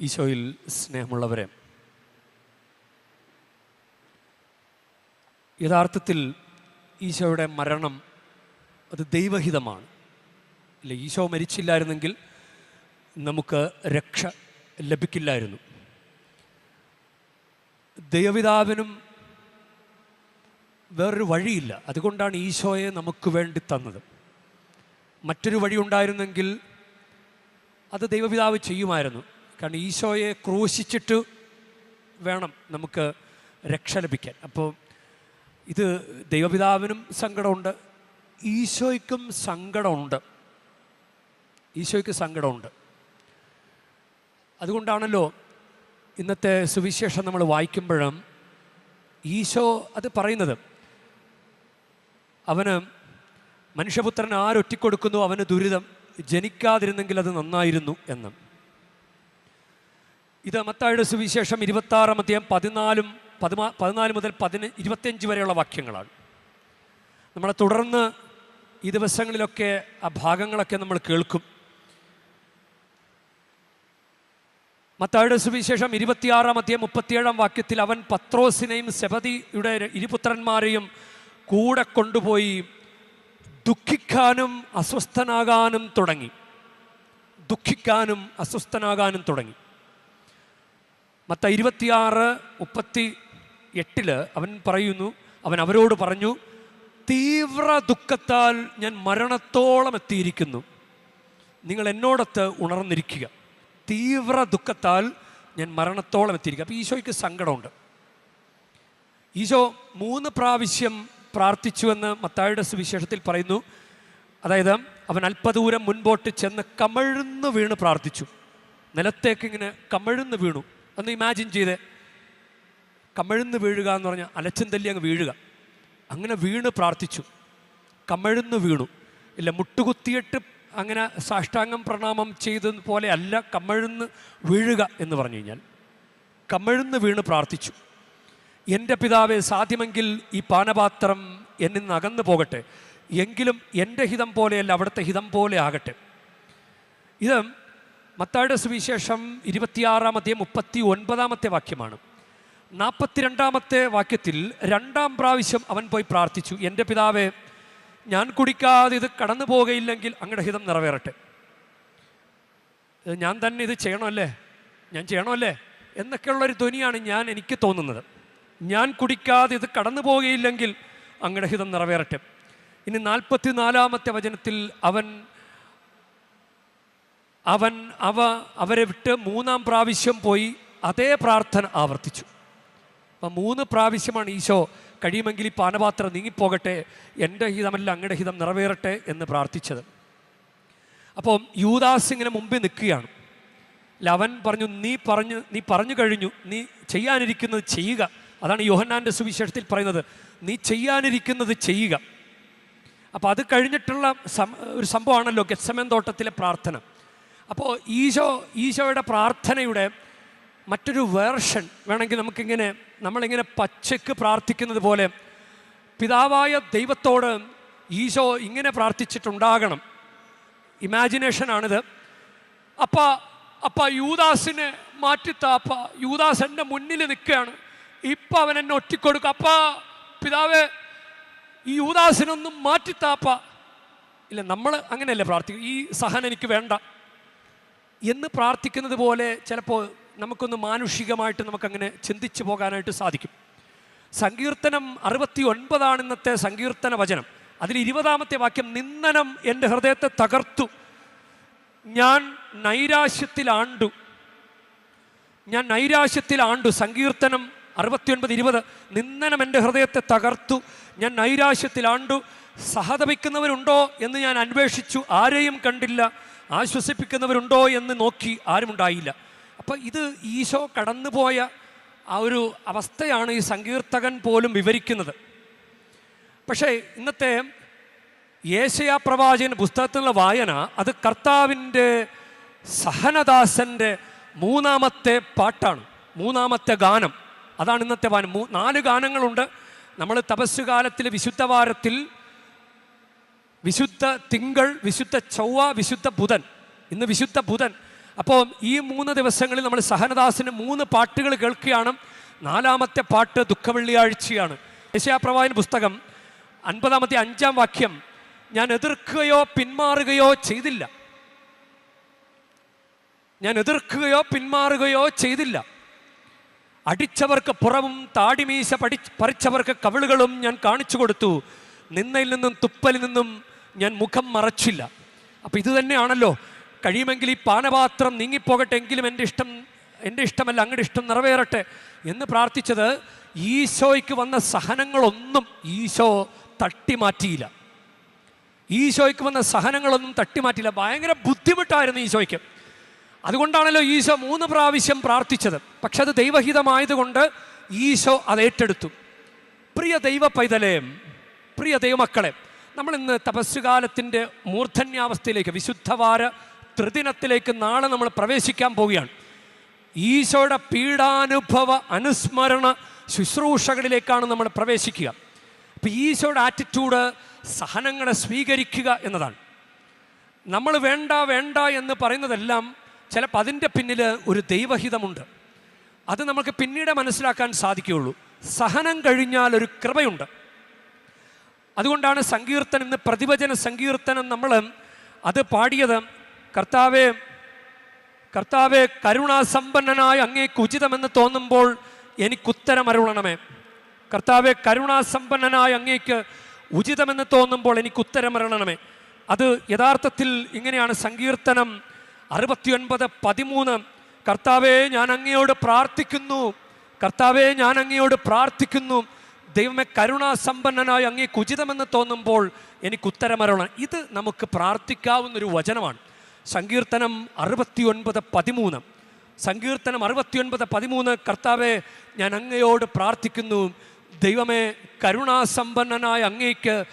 ഈശോയിൽ സ്നേഹമുള്ളവരെ യഥാർത്ഥത്തിൽ ഈശോയുടെ മരണം അത് ദൈവഹിതമാണ്. അല്ല ഈശോ മരിച്ചില്ലായിരുന്നെങ്കിൽ നമുക്ക് രക്ഷ ലഭിക്കില്ലായിരുന്നു. ദൈവപിതാവിനും വേറൊരു വഴിയില്ല. അതുകൊണ്ടാണ് ഈശോയെ നമുക്ക് വേണ്ടി തന്നത്. മറ്റൊരു വഴി ഉണ്ടായിരുന്നെങ്കിൽ അത് ദൈവപിതാവ് ചെയ്യുമായിരുന്നു. കാരണം ഈശോയെ ക്രൂശിച്ചിട്ട് വേണം നമുക്ക് രക്ഷ ലഭിക്കാൻ. അപ്പോൾ ഇത് ദൈവപിതാവിനും സങ്കടമുണ്ട് ഈശോയ്ക്കും സങ്കടമുണ്ട്. ഈശോയ്ക്ക് സങ്കടമുണ്ട്. അതുകൊണ്ടാണല്ലോ ഇന്നത്തെ സുവിശേഷം നമ്മൾ വായിക്കുമ്പോഴും ഈശോ അത് പറയുന്നത് അവന് മനുഷ്യപുത്രൻ ആരൊറ്റിക്കൊടുക്കുന്നു? അവന് ദുരിതം. ജനിക്കാതിരുന്നെങ്കിൽ അത് നന്നായിരുന്നു എന്ന്. ഇത് മത്തായുടെ സുവിശേഷം ഇരുപത്താറാം അധ്യായം പതിനാലും പതിമാ പതിനാല് മുതൽ പതിന ഇരുപത്തിയഞ്ച് വരെയുള്ള വാക്യങ്ങളാണ്. നമ്മളെ തുടർന്ന് ഈ ദിവസങ്ങളിലൊക്കെ ആ ഭാഗങ്ങളൊക്കെ നമ്മൾ കേൾക്കും. മത്തായുടെ സുവിശേഷം ഇരുപത്തിയാറാം അധ്യായം മുപ്പത്തിയേഴാം വാക്യത്തിൽ അവൻ പത്രോസിനെയും സെബതിയുടെ ഇരുപുത്രന്മാരെയും കൂടെ കൊണ്ടുപോയി ദുഃഖിക്കാനും അസ്വസ്ഥനാകാനും തുടങ്ങി. ദുഃഖിക്കാനും അസ്വസ്ഥനാകാനും തുടങ്ങി. മത്ത ഇരുപത്തിയാറ് മുപ്പത്തി എട്ടിൽ അവൻ പറയുന്നു അവൻ അവരോട് പറഞ്ഞു തീവ്ര ദുഃഖത്താൽ ഞാൻ മരണത്തോളം എത്തിയിരിക്കുന്നു. നിങ്ങൾ എന്നോടൊത്ത് ഉണർന്നിരിക്കുക. തീവ്ര ദുഃഖത്താൽ ഞാൻ മരണത്തോളം എത്തിയിരിക്കുക. അപ്പോൾ ഈശോയ്ക്ക് സങ്കടമുണ്ട്. ഈശോ മൂന്ന് പ്രാവശ്യം പ്രാർത്ഥിച്ചുവെന്ന് മത്തായുടെ സുവിശേഷത്തിൽ പറയുന്നു. അതായത് അവൻ അല്പദൂരം മുൻപോട്ട് ചെന്ന് കമഴ്ന്ന് വീണ് പ്രാർത്ഥിച്ചു. നിലത്തേക്ക് ഇങ്ങനെ കമഴ്ന്ന് വീണു. ഒന്ന് ഇമാജിൻ ചെയ്തേ. കമഴ്ന്ന് വീഴുക എന്ന് പറഞ്ഞാൽ അലച്ചൻ തല്ലി അങ്ങ് വീഴുക. അങ്ങനെ വീണ് പ്രാർത്ഥിച്ചു. കമഴ്ന്ന് വീണു. ഇല്ല മുട്ടുകുത്തിയിട്ട് അങ്ങനെ സാഷ്ടാംഗം പ്രണാമം ചെയ്തത് പോലെ അല്ല കമഴ്ന്ന് വീഴുക എന്ന് പറഞ്ഞു കഴിഞ്ഞാൽ. കമഴ്ന്ന് വീണ് പ്രാർത്ഥിച്ചു. എന്റെ പിതാവെ സാധ്യമെങ്കിൽ ഈ പാനപാത്രം എന്നിൽ നിന്ന് അകന്നു പോകട്ടെ. എങ്കിലും എന്റെ ഹിതം പോലെയല്ല അവിടുത്തെ ഹിതം പോലെ ആകട്ടെ. ഇത് മത്തായുടെ സുവിശേഷം ഇരുപത്തിയാറാം അധ്യായം മുപ്പത്തി ഒൻപതാമത്തെ വാക്യമാണ്. നാൽപ്പത്തിരണ്ടാമത്തെ വാക്യത്തിൽ രണ്ടാം പ്രാവശ്യം അവൻ പോയി പ്രാർത്ഥിച്ചു. എന്റെ പിതാവെ ഞാൻ കുടിക്കാതെ ഇത് കടന്നു പോകുകയില്ലെങ്കിൽ അങ്ങയുടെ ഹിതം നിറവേറട്ടെ. ഞാൻ തന്നെ ഇത് ചെയ്യണമല്ലേ? ഞാൻ ചെയ്യണമല്ലേ? എന്നൊക്കെയുള്ളൊരു ധ്വനിയാണ് ഞാൻ എനിക്ക് തോന്നുന്നത്. ഞാൻ കുടിക്കാതെ ഇത് കടന്നു പോകുകയില്ലെങ്കിൽ അങ്ങയുടെ ഹിതം നിറവേറട്ടെ. ഇനി നാൽപ്പത്തി നാലാമത്തെ വചനത്തിൽ അവൻ അവൻ അവ അവരെ വിട്ട് മൂന്നാം പ്രാവശ്യം പോയി അതേ പ്രാർത്ഥന ആവർത്തിച്ചു. അപ്പം മൂന്ന് പ്രാവശ്യമാണ് ഈശോ കഴിയുമെങ്കിൽ ഈ പാനപാത്രം നീങ്ങിപ്പോകട്ടെ എന്റെ ഹിതമല്ല അങ്ങയുടെ ഹിതം നിറവേറട്ടെ എന്ന് പ്രാർത്ഥിച്ചത്. അപ്പം യൂദാസ് ഇങ്ങനെ മുമ്പിൽ നിൽക്കുകയാണ്. അല്ല അവൻ പറഞ്ഞു നീ പറഞ്ഞു നീ പറഞ്ഞു കഴിഞ്ഞു നീ ചെയ്യാനിരിക്കുന്നത് ചെയ്യുക. അതാണ് യോഹന്നാന്റെ സുവിശേഷത്തിൽ പറയുന്നത്. നീ ചെയ്യാനിരിക്കുന്നത് ചെയ്യുക. അപ്പോൾ അത് കഴിഞ്ഞിട്ടുള്ള ഒരു സംഭവമാണല്ലോ ഗെത്സമൻ തോട്ടത്തിലെ പ്രാർത്ഥന. അപ്പോൾ ഈശോ ഈശോയുടെ പ്രാർത്ഥനയുടെ മറ്റൊരു വേർഷൻ വേണമെങ്കിൽ നമുക്കിങ്ങനെ നമ്മളിങ്ങനെ പച്ചയ്ക്ക് പ്രാർത്ഥിക്കുന്നത് പോലെ പിതാവായ ദൈവത്തോട് ഈശോ ഇങ്ങനെ പ്രാർത്ഥിച്ചിട്ടുണ്ടാകണം. ഇമാജിനേഷനാണിത് അപ്പ അപ്പ യൂദാസിനെ മാറ്റിത്താപ്പ യൂദാസ് എന്റെ മുന്നിൽ നിൽക്കുകയാണ്. ഇപ്പം അവൻ എന്നെ ഒറ്റിക്കൊടുക്കുക അപ്പ പിതാവേ ഈ യൂദാസിനൊന്നും മാറ്റിത്താപ്പ ഇല്ല നമ്മൾ അങ്ങനെയല്ലേ പ്രാർത്ഥിക്കും ഈ സഹനം എനിക്ക് വേണ്ട. എന്ന് പ്രാർത്ഥിക്കുന്നത് പോലെ ചിലപ്പോൾ നമുക്കൊന്ന് മാനുഷികമായിട്ട് നമുക്കങ്ങനെ ചിന്തിച്ചു പോകാനായിട്ട് സാധിക്കും. സങ്കീർത്തനം അറുപത്തി ഒൻപതാണ് ഇന്നത്തെ സങ്കീർത്തന വചനം. അതിൽ ഇരുപതാമത്തെ വാക്യം നിന്ദനം എന്റെ ഹൃദയത്തെ തകർത്തു. ഞാൻ നൈരാശ്യത്തിലാണ്ടു. ഞാൻ നൈരാശ്യത്തിലാണ്ടു. സങ്കീർത്തനം അറുപത്തിയൊൻപത് ഇരുപത് നിന്ദനം എന്റെ ഹൃദയത്തെ തകർത്തു. ഞാൻ നൈരാശ്യത്തിലാണ്ടു. സഹതപിക്കുന്നവരുണ്ടോ? എന്ന് ഞാൻ അന്വേഷിച്ചു. ആരെയും കണ്ടില്ല. ആശ്വസിപ്പിക്കുന്നവരുണ്ടോ എന്ന് നോക്കി ആരുമുണ്ടായില്ല. അപ്പം ഇത് ഈശോ കടന്നുപോയ ആ ഒരു അവസ്ഥയാണ് ഈ സങ്കീർത്തകൻ പോലും വിവരിക്കുന്നത്. പക്ഷേ ഇന്നത്തെ യേശയ പ്രവാചകൻ പുസ്തകത്തിലുള്ള വായന അത് കർത്താവിന്റെ സഹനദാസന്റെ മൂന്നാമത്തെ പാട്ടാണ്. മൂന്നാമത്തെ ഗാനം. അതാണ് ഇന്നത്തെ മൂ നാല് ഗാനങ്ങളുണ്ട്. നമ്മൾ തപസ്സുകാലത്തിൽ വിശുദ്ധവാരത്തിൽ വിശുദ്ധ തിങ്കൾ വിശുദ്ധ ചൊവ്വ വിശുദ്ധ ബുധൻ. ഇന്ന് വിശുദ്ധ ബുധൻ. അപ്പോൾ ഈ മൂന്ന് ദിവസങ്ങളിൽ നമ്മൾ സഹനദാസിന് മൂന്ന് പാട്ടുകൾ കേൾക്കുകയാണ്. നാലാമത്തെ പാട്ട് ദുഃഖവെള്ളിയാഴ്ചയാണ്. യശയാപ്രവായൻ പുസ്തകം അൻപതാമത്തെ അഞ്ചാം വാക്യം ഞാൻ എതിർക്കുകയോ പിന്മാറുകയോ ചെയ്തില്ല. ഞാൻ എതിർക്കുകയോ പിന്മാറുകയോ ചെയ്തില്ല. അടിച്ചവർക്ക് പുറവും താടിമീശ പടി പറിച്ചവർക്ക് കവിളുകളും ഞാൻ കാണിച്ചു കൊടുത്തു. നിന്നയിൽ നിന്നും തുപ്പലിൽ നിന്നും ഞാൻ മുഖം മറച്ചില്ല. അപ്പം ഇത് തന്നെയാണല്ലോ. കഴിയുമെങ്കിൽ ഈ പാനപാത്രം നീങ്ങിപ്പോകട്ടെ എങ്കിലും എന്റെ ഇഷ്ടം എന്റെ ഇഷ്ടമല്ല അങ്ങയുടെ ഇഷ്ടം നിറവേറട്ടെ എന്ന് പ്രാർത്ഥിച്ചത് ഈശോയ്ക്ക് വന്ന സഹനങ്ങളൊന്നും ഈശോ തട്ടിമാറ്റിയില്ല. ഈശോയ്ക്ക് വന്ന സഹനങ്ങളൊന്നും തട്ടിമാറ്റില്ല ഭയങ്കര ബുദ്ധിമുട്ടായിരുന്നു ഈശോയ്ക്ക്. അതുകൊണ്ടാണല്ലോ ഈശോ മൂന്ന് പ്രാവശ്യം പ്രാർത്ഥിച്ചത്. പക്ഷെ അത് ദൈവഹിതമായതുകൊണ്ട് ഈശോ അത് ഏറ്റെടുത്തു. പ്രിയ ദൈവ പൈതലേ പ്രിയ ദൈവമക്കളെ നമ്മൾ ഇന്ന് തപസ്സുകാലത്തിന്റെ മൂർധന്യാവസ്ഥയിലേക്ക് വിശുദ്ധവാര ത്രിദിനത്തിലേക്ക് നാളെ നമ്മൾ പ്രവേശിക്കാൻ പോവുകയാണ്. ഈശോയുടെ പീഡാനുഭവ അനുസ്മരണ ശുശ്രൂഷകളിലേക്കാണ് നമ്മൾ പ്രവേശിക്കുക. അപ്പം ഈശോയുടെ ആറ്റിറ്റ്യൂഡ് സഹനങ്ങളെ സ്വീകരിക്കുക എന്നതാണ്. നമ്മൾ വേണ്ട വേണ്ട എന്ന് പറയുന്നതെല്ലാം ചിലപ്പോൾ അതിന്റെ പിന്നിൽ ഒരു ദൈവഹിതമുണ്ട്. അത് നമുക്ക് പിന്നീട് മനസ്സിലാക്കാൻ സാധിക്കുകയുള്ളൂ. സഹനം കഴിഞ്ഞാൽ ഒരു കൃപയുണ്ട്. അതുകൊണ്ടാണ് സങ്കീർത്തനം ഇന്ന് പ്രതിവചന സങ്കീർത്തനം നമ്മൾ അത് പാടിയത്. കർത്താവെ കർത്താവെ കരുണാസമ്പന്നനായ അങ്ങേക്ക് ഉചിതമെന്ന് തോന്നുമ്പോൾ എനിക്കുത്തരം അരുളണമേ. കർത്താവെ കരുണാസമ്പന്നനായ അങ്ങേക്ക് ഉചിതമെന്ന് തോന്നുമ്പോൾ എനിക്ക് അരുളണമേ. അത് യഥാർത്ഥത്തിൽ ഇങ്ങനെയാണ് സങ്കീർത്തനം അറുപത്തിയൊൻപത് പതിമൂന്ന്. കർത്താവെ ഞാൻ അങ്ങയോട് പ്രാർത്ഥിക്കുന്നു. കർത്താവെ ഞാൻ അങ്ങയോട് പ്രാർത്ഥിക്കുന്നു. ദൈവമേ കരുണാസമ്പന്നനായ അങ്ങേക്ക് ഉചിതമെന്ന് തോന്നുമ്പോൾ എനിക്ക് ഉത്തരമരണം ഇത് നമുക്ക് പ്രാർത്ഥിക്കാവുന്നൊരു വചനമാണ്. സങ്കീർത്തനം അറുപത്തിയൊൻപത് പതിമൂന്ന്. സങ്കീർത്തനം അറുപത്തിയൊൻപത് പതിമൂന്ന് കർത്താവെ ഞാൻ അങ്ങയോട് പ്രാർത്ഥിക്കുന്നു. ദൈവമേ കരുണാസമ്പന്നനായ അങ്ങേക്ക്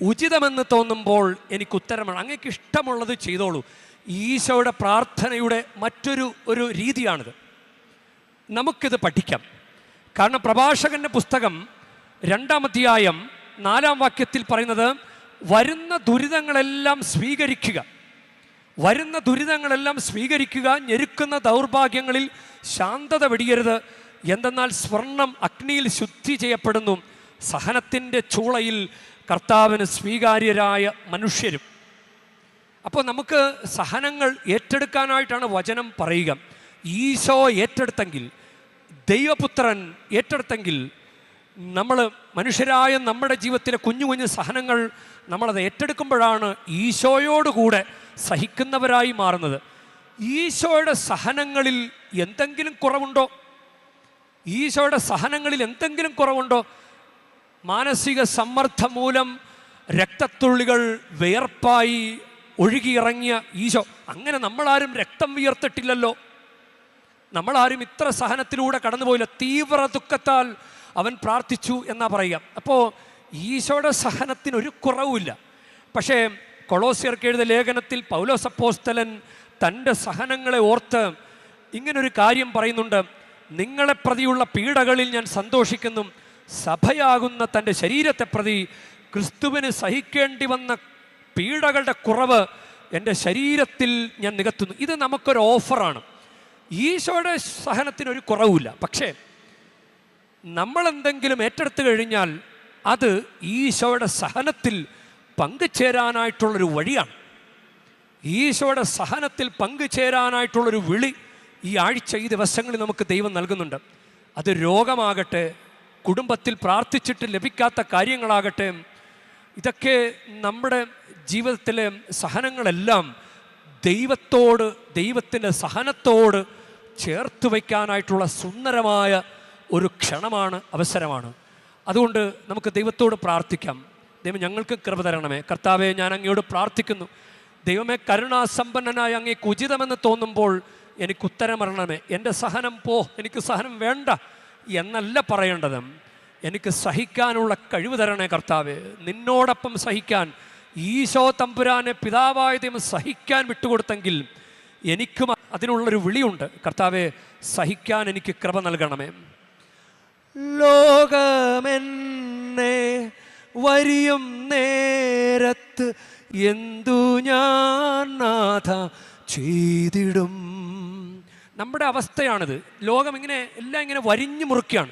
ഉചിതമെന്ന് തോന്നുമ്പോൾ എനിക്ക് ഉത്തരമാണ് അങ്ങേക്ക് ഇഷ്ടമുള്ളത് ചെയ്തോളൂ. ഈശോയുടെ പ്രാർത്ഥനയുടെ മറ്റൊരു ഒരു രീതിയാണിത്. നമുക്കിത് പഠിക്കാം. കാരണം പ്രഭാഷകന്റെ പുസ്തകം രണ്ടാം അധ്യായം നാലാം വാക്യത്തിൽ പറയുന്നത് വരുന്ന ദുരിതങ്ങളെല്ലാം സ്വീകരിക്കുക. വരുന്ന ദുരിതങ്ങളെല്ലാം സ്വീകരിക്കുക ഞെരുക്കുന്ന ദൗർഭാഗ്യങ്ങളിൽ ശാന്തത വെടിയരുത്. എന്തെന്നാൽ സ്വർണം അഗ്നിയിൽ ശുദ്ധി ചെയ്യപ്പെടുന്നു. സഹനത്തിന്റെ ചൂളയിൽ കർത്താവിന് സ്വീകാര്യരായ മനുഷ്യരും. അപ്പോൾ നമുക്ക് സഹനങ്ങൾ ഏറ്റെടുക്കാനായിട്ടാണ് വചനം പറയുക. ഈശോ ഏറ്റെടുത്തെങ്കിൽ ദൈവപുത്രൻ ഏറ്റെടുത്തെങ്കിൽ നമ്മൾ മനുഷ്യരായ നമ്മുടെ ജീവിതത്തിലെ കുഞ്ഞു കുഞ്ഞു സഹനങ്ങൾ നമ്മളത് ഏറ്റെടുക്കുമ്പോഴാണ് ഈശോയോടുകൂടെ സഹിക്കുന്നവരായി മാറുന്നത്. ഈശോയുടെ സഹനങ്ങളിൽ എന്തെങ്കിലും കുറവുണ്ടോ? ഈശോയുടെ സഹനങ്ങളിൽ എന്തെങ്കിലും കുറവുണ്ടോ? മാനസിക സമ്മർദ്ദം മൂലം രക്തത്തുള്ളികൾ വിയർപ്പായി ഒഴുകിയിറങ്ങിയ ഈശോ. അങ്ങനെ നമ്മളാരും രക്തം വിയർത്തിട്ടില്ലല്ലോ. നമ്മളാരും ഇത്ര സഹനത്തിലൂടെ കടന്നുപോയില്ല. തീവ്ര ദുഃഖത്താൽ അവൻ പ്രാർത്ഥിച്ചു എന്നാ പറയുക. അപ്പോൾ ഈശോയുടെ സഹനത്തിന് ഒരു കുറവുമില്ല. പക്ഷേ കൊളോസിയർക്ക് എഴുതിയ ലേഖനത്തിൽ പൗലോസ് അപ്പോസ്തലൻ തന്റെ സഹനങ്ങളെ ഓർത്ത് ഇങ്ങനൊരു കാര്യം പറയുന്നുണ്ട്. നിങ്ങളെ പ്രതിയുള്ള പീഡകളിൽ ഞാൻ സന്തോഷിക്കുന്നു. സഭയാകുന്ന തന്റെ ശരീരത്തെ പ്രതി ക്രിസ്തുവിന് സഹിക്കേണ്ടി വന്ന പീഡകളുടെ കുറവ് എന്റെ ശരീരത്തിൽ ഞാൻ നികത്തുന്നു. ഇത് നമുക്കൊരു ഓഫറാണ്. ഈശോയുടെ സഹനത്തിനൊരു കുറവുമില്ല. പക്ഷേ നമ്മൾ എന്തെങ്കിലും ഏറ്റെടുത്തു കഴിഞ്ഞാൽ അത് ഈശോയുടെ സഹനത്തിൽ പങ്കുചേരാനായിട്ടുള്ളൊരു വഴിയാണ്. ഈശോയുടെ സഹനത്തിൽ പങ്കുചേരാനായിട്ടുള്ളൊരു വിളി ഈ ആഴ്ച ഈ ദിവസങ്ങളിൽ നമുക്ക് ദൈവം നൽകുന്നുണ്ട്. അത് രോഗമാകട്ടെ കുടുംബത്തിൽ പ്രാർത്ഥിച്ചിട്ട് ലഭിക്കാത്ത കാര്യങ്ങളാകട്ടെ ഇതൊക്കെ നമ്മുടെ ജീവിതത്തിലെ സഹനങ്ങളെല്ലാം ദൈവത്തോട് ദൈവത്തിന്റെ സഹനത്തോട് ചേർത്ത് വയ്ക്കാനായിട്ടുള്ള സുന്ദരമായ ഒരു ക്ഷണമാണ് അവസരമാണ്. അതുകൊണ്ട് നമുക്ക് ദൈവത്തോട് പ്രാർത്ഥിക്കാം. ദൈവം ഞങ്ങൾക്ക് കൃപ തരണമേ. കർത്താവെ ഞാൻ അങ്ങയോട് പ്രാർത്ഥിക്കുന്നു. ദൈവമേ കരുണാസമ്പന്നനായ അങ്ങേക്ക് ഉചിതമെന്ന് തോന്നുമ്പോൾ എനിക്ക് ഉത്തരമരണമേ എന്റെ സഹനം പോ എനിക്ക് സഹനം വേണ്ട എന്നല്ല പറയേണ്ടത്. എനിക്ക് സഹിക്കാനുള്ള കഴിവ് തരണേ കർത്താവ്. നിന്നോടൊപ്പം സഹിക്കാൻ ഈശോ തമ്പുരാനെ പിതാവായ ദൈവം സഹിക്കാൻ വിട്ടുകൊടുത്തെങ്കിൽ എനിക്കും അതിനുള്ളൊരു വിളിയുണ്ട്. കർത്താവെ സഹിക്കാൻ എനിക്ക് കൃപ നൽകണമേ. ലോകമെന്നെ വരിയും നേരത്ത് എന്തു ഞാൻ നാഥ ചെയ്തിടും. നമ്മുടെ അവസ്ഥയാണിത്. ലോകം ഇങ്ങനെ എല്ലാം ഇങ്ങനെ വരിഞ്ഞു മുറുക്കുകയാണ്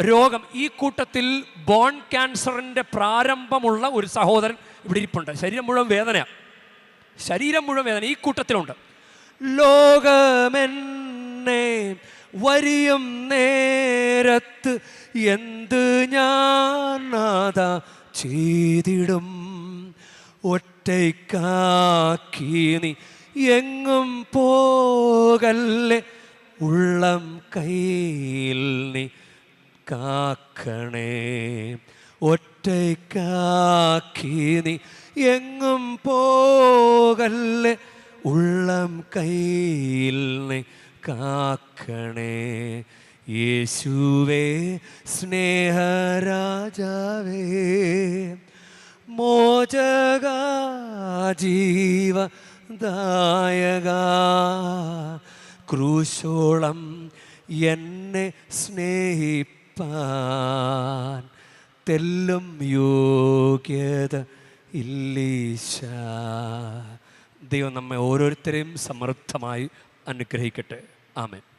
രോഗം ഈ കൂട്ടത്തിൽ ബോൺ ക്യാൻസറിന്റെ പ്രാരംഭമുള്ള ഒരു സഹോദരൻ ഇവിടെ ഇരിപ്പുണ്ട്. ശരീരം മുഴുവൻ വേദനയാണ് ശരീരം മുഴുവൻ വേദന ഈ കൂട്ടത്തിലുണ്ട്. ലോകമെന്നെ വരിയും നേരത്ത് എന്ത് ഞാൻ നാഥ ചെയ്തിടും? ഒറ്റയ്ക്കാക്കി നീ എങ്ങും പോകല്ലേ? ഉള്ളം കയ്യിൽ നീ കാക്കണേ. ഒറ്റയ്ക്കാക്കി നീ എങ്ങും പോകല്ലേ? ഉള്ളം കയ്യിൽ നീ കാക്കണേ. യേശുവേ സ്നേഹരാജാവേ മോചക ജീവ ദായക ക്രൂശോളം എന്നെ സ്നേഹിപ്പാൻ തെല്ലും യോഗ്യത ഇല്ലീശ. ദൈവം നമ്മെ ഓരോരുത്തരെയും സമർത്ഥമായി അനുഗ്രഹിക്കട്ടെ. ആമേൻ.